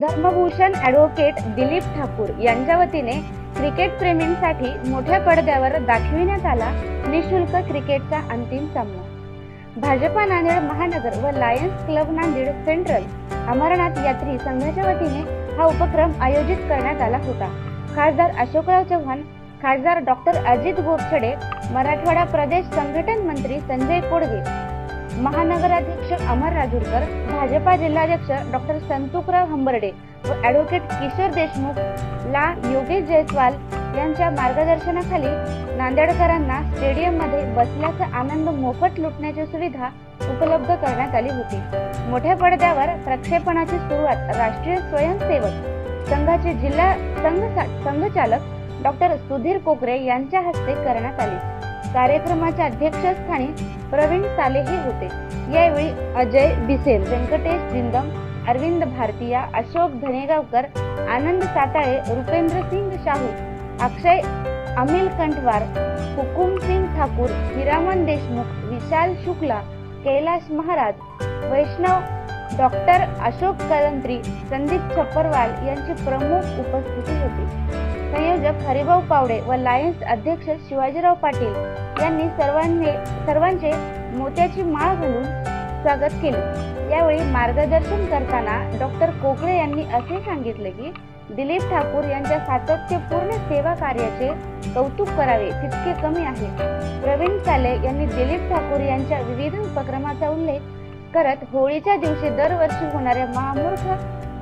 धर्मभूषण advocate Dilip Thakur यांच्या वतीने cricket प्रेमींसाठी मोठ्या पडद्यावर दाखविण्यात आला निशुल्क क्रिकेटचा अंतिम सामना. भाजपा नांदेड महानगर व Lions Club Nanded Central Amarnath यात्री संघाच्या वतीने हा उपक्रम आयोजित करण्यात आला होता. खासदार अशोकराव चव्हाण खासदार डॉक्टर अजित गोपछडे मराठवाडा प्रदेश संघटन मंत्री संजय कोडगे महानगराध्यक्ष अमर राजूरकर भाजपा जिल्हाध्यक्ष डॉक्टर संतुकराव हंबर्डे व ॲडव्होकेट किशोर देशमुख ला योगेश जयस्वाल यांच्या मार्गदर्शनाखाली नांदेडकरांना स्टेडियममध्ये बसल्याचा आनंद मोफत लुटण्याची सुविधा उपलब्ध करण्यात आली होती. मोठ्या पडद्यावर प्रक्षेपणाची सुरुवात राष्ट्रीय स्वयंसेवक संघाचे जिल्हा संघ संघचालक डॉक्टर सुधीर कोकरे यांच्या हस्ते करण्यात आली. कार्यक्रमाच्या अध्यक्षस्थानी प्रवीण सालेही होते. यावेळी अजय बिसेल व्यंकटेश जिंदम अरविंद भारतीया अशोक धनेगावकर आनंद साताळे रुपेंद्र सिंग शाहू अक्षय अमिल कंठवार हुकुम सिंग ठाकूर हिरामन देशमुख विशाल शुक्ला कैलाश महाराज वैष्णव डॉक्टर अशोक कलंत्री संदीप छप्परवाल यांची प्रमुख उपस्थिती होती. संयोजक हरिभाऊ पावडे व लायन्स अध्यक्ष शिवाजीराव पाटील यांनी सर्वांनी सर्वांचे मोत्याची माळ घालून स्वागत केले. यावेळी मार्गदर्शन करताना डॉक्टर कोकळे यांनी असे सांगितले की दिलीप ठाकूर यांच्या सातत्यपूर्ण सेवा कार्याचे कौतुक करावे तितके कमी आहे. प्रवीण साले यांनी दिलीप ठाकूर यांच्या विविध उपक्रमाचा उल्लेख करत होळीच्या दिवशी दरवर्षी होणाऱ्या महामूर्ख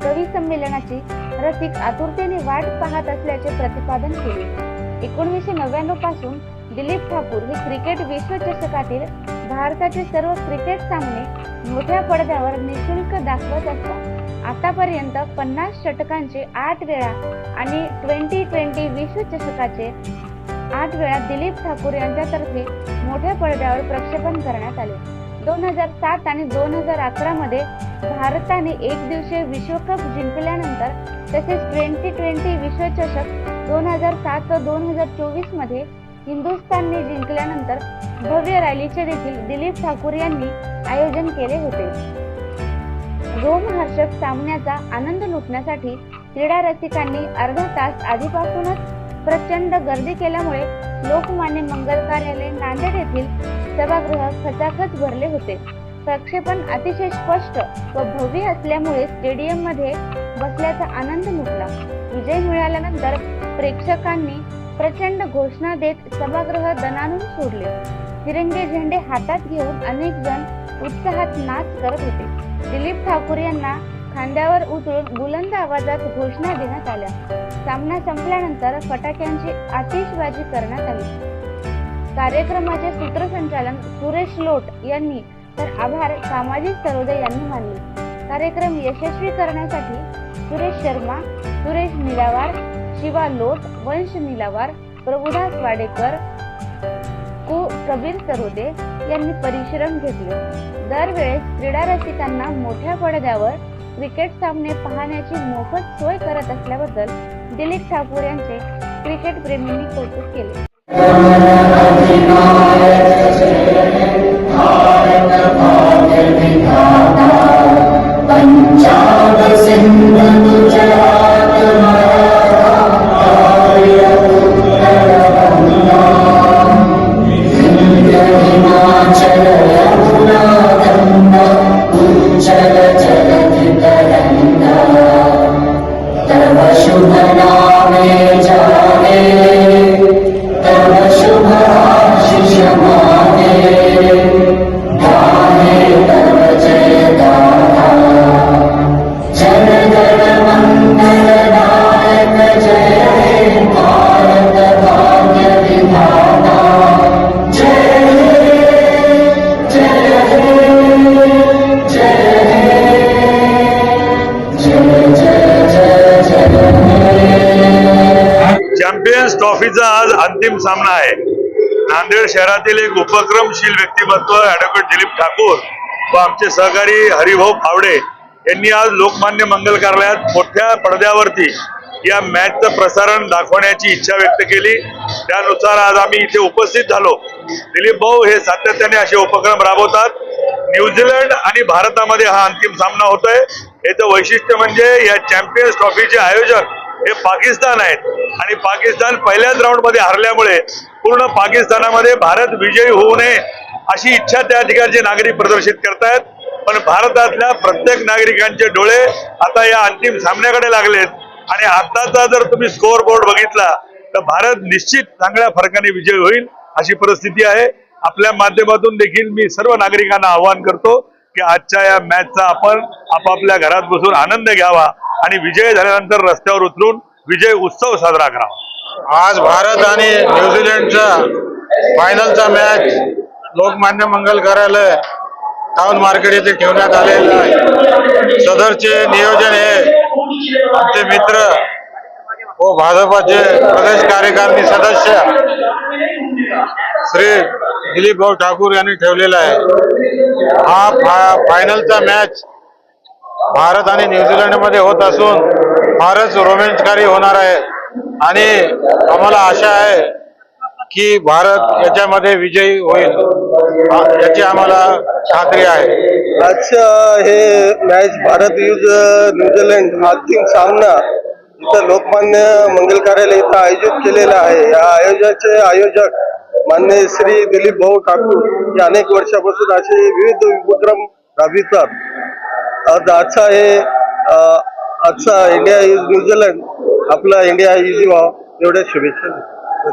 कवी संमेलनाची रसिक आतुरतेने वाट पाहत असल्याचे प्रतिपादन केले. एकोणीसशे नव्याण्णवपासून दिलीप ठाकूर हे क्रिकेट विश्वचषकातील भारताचे सर्व क्रिकेट सामने मोठ्या पडद्यावर निशुल्क दाखवत असतात. आतापर्यंत पन्नास षटकांचे आठ वेळा आणि ट्वेंटी ट्वेंटी विश्वचषकाचे आठ वेळा दिलीप ठाकूर यांच्यातर्फे मोठ्या पडद्यावर प्रक्षेपण करण्यात आले. दोन हजार सात आणि दोन हजार अकरा मध्ये भारताने एक दिवसीय विश्वकप जिंकल्यानंतर तसेच ट्वेंटी ट्वेंटी विश्वचषक दोन हजार सात व दोन हजार चोवीसमध्ये हिंदुस्थानने जिंकल्यानंतर भव्य रॅलीचे देखील दिलीप ठाकूर यांनी आयोजन केले होते. रोमहर्षक सामन्याचा आनंद लुटण्यासाठी क्रीडा रसिकांनी अर्धा तास आधीपासूनच प्रचंड गर्दी केल्यामुळे लोकमान्य मंगल कार्यालय नांदेड येथील सभागृह खचाखच भरले होते. प्रक्षेपण अतिशय स्पष्ट व भव्य असल्यामुळे स्टेडियममध्ये बसल्याचा आनंद लुटला. विजय मिळाल्यानंतर प्रेक्षकांनी प्रचंड घोषणा देत सभागृह दणानून सोडले. तिरंगे झेंडे हातात घेऊन अनेक जण उत्साहात नाच करत होते. दिलीप ठाकूर यांना खांद्यावर उतरून बुलंद आवाजात घोषणा देण्यात आल्या. सामना संपल्यानंतर फटाक्यांची आतिषबाजी करण्यात आली. कार्यक्रमाचे सूत्रसंचालन सुरेश लोट यांनी तर आभार सामाजिक सरोदे यांनी मानले. कार्यक्रम यशस्वी करण्यासाठी सुरेश शर्मा सुरेश निलावार शिवा लोट वंश निलावार प्रभुदास वाडेकर कु कबीर सरोदे यांनी परिश्रम घेतले. दरवेळेस क्रीडा रसिकांना मोठ्या पडद्यावर क्रिकेट सामने पाहण्याची मोफत सोय करत असल्याबद्दल दिलीप ठाकूर यांचे क्रिकेट प्रेमींनी कौतुक केले. चॅम्पियन्स ट्रॉफीचा आज अंतिम सामना आहे. नांदेड शहरातील एक उपक्रमशील व्यक्तिमत्व ऍडव्होकेट दिलीप ठाकूर व आमचे सहकारी हरिभाऊ फावडे यांनी आज लोकमान्य मंगल कार्यालयात मोठ्या पडद्यावरती या मॅचचं प्रसारण दाखवण्याची इच्छा व्यक्त केली. त्यानुसार आज आम्ही इथे उपस्थित झालो. दिलीप भाऊ हे सातत्याने असे उपक्रम राबवतात. न्यूझीलंड आणि भारतामध्ये हा अंतिम सामना होतोय. याचं वैशिष्ट्य म्हणजे या चॅम्पियन्स ट्रॉफीचे आयोजक हे पाकिस्तान आहेत. आणि पाकिस्तान पहिल्याच राऊंडमध्ये हरल्यामुळे पूर्ण पाकिस्तानामध्ये भारत विजयी होऊ नये अशी इच्छा त्या ठिकाणचे नागरिक प्रदर्शित करतायत. पण भारतातल्या प्रत्येक नागरिकांचे डोळे आता या अंतिम सामन्याकडे लागलेत. आणि आताचा जर तुम्ही स्कोअर बोर्ड बघितला तर भारत निश्चित चांगल्या फरकाने विजयी होईल अशी परिस्थिती आहे. आपल्या माध्यमातून देखील मी सर्व नागरिकांना आवाहन करतो की आजच्या या मॅचचा आपण आपापल्या घरात बसून आनंद घ्यावा. आणि विजय झाल्यानंतर रस्त्यावर उतरून विजय उत्सव साजरा करावा. आज भारत आणि न्यूझीलंडचा फायनलचा मॅच लोकमान्य मंगल कार्यालय टाउन मार्केट येथे ठेवण्यात आलेलं आहे. सदरचे नियोजन हे आमचे मित्र व भाजपाचे प्रदेश कार्यकारिणी सदस्य श्री दिलीप भाऊ ठाकूर यांनी ठेवलेला आहे. हा फा फायनलचा मॅच भारत आणि न्यूझीलंडमध्ये होत असून फारच रोमांचकारी होणार आहे. आणि आम्हाला आशा आहे की भारत याच्यामध्ये विजयी होईल. याची आम्हाला खात्री आहे. आजच्या हे मॅच भारत युज न्यूझीलंड अंतिम सामना इथं लोकमान्य मंगल कार्यालय इथं आयोजित केलेला आहे. या आयोजनाचे आयोजक मान्य श्री दिलीप भाऊ ठाकूर हे अनेक वर्षापासून असे विविध उपक्रम राबवितात. आज आजचा हे आजचा इंडिया इज न्यूझीलंड आपला इंडिया इज युवा एवढ्या शुभेच्छा